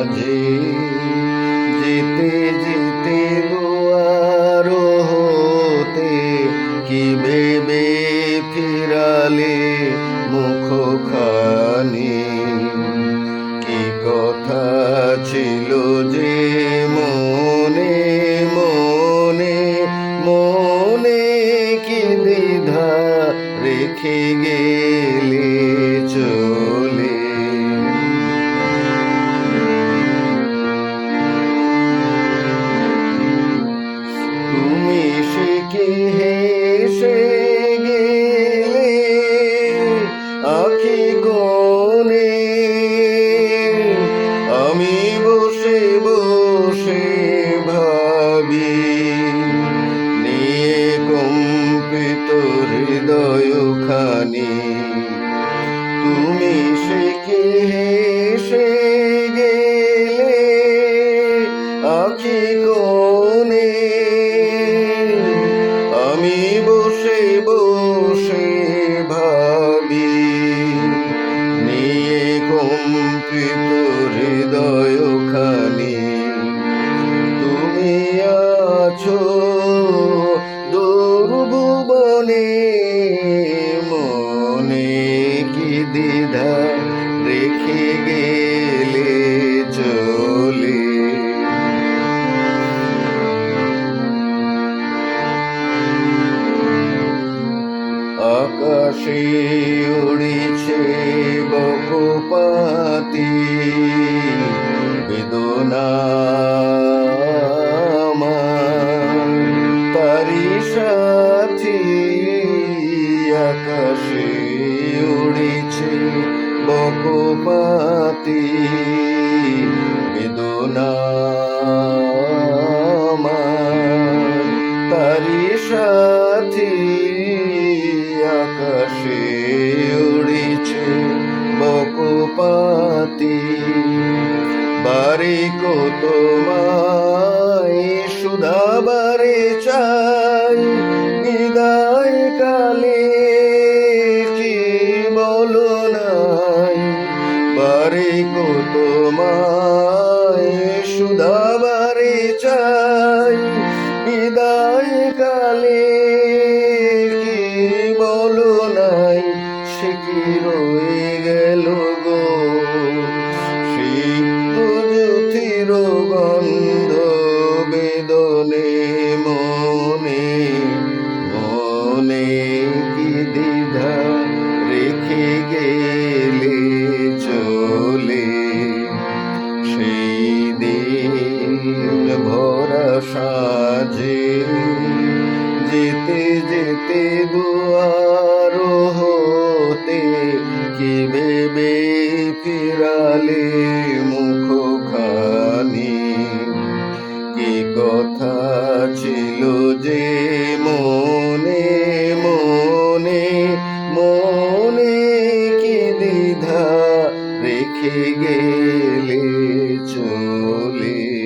মাঝে জিতে যেতে দুয়ার হতে কি ভেবে ফিরালে মুখখানি? কি কথা ছিল যে আছো? দুর্ভুবনে মনে কি দ্বিধা রেখে গেলে চলে? আকাশে উড়িছে বকুপাতি বেদনা উড়িছে বকুপাতি বেদনা তারি সাথী আকাশে উড়িছে বকুপাতি বারে কত মাই সুধা বারে চাই বিদায় কালে সে কি রয়ে গেল গো। সিক্ত জ্যোতির গন্ধ বেদনে মনে মনে কি দ্বিধা রেখে গেলে চলে? সেই দিন ভরা সাজে যেতে যেতে দুয়ার ফিরালে কি ভেবে ফিরালে মুখ খানি কি কথা ছিল যে মনে মনে মনে কি দ্বিধা রেখে গেলে চলে?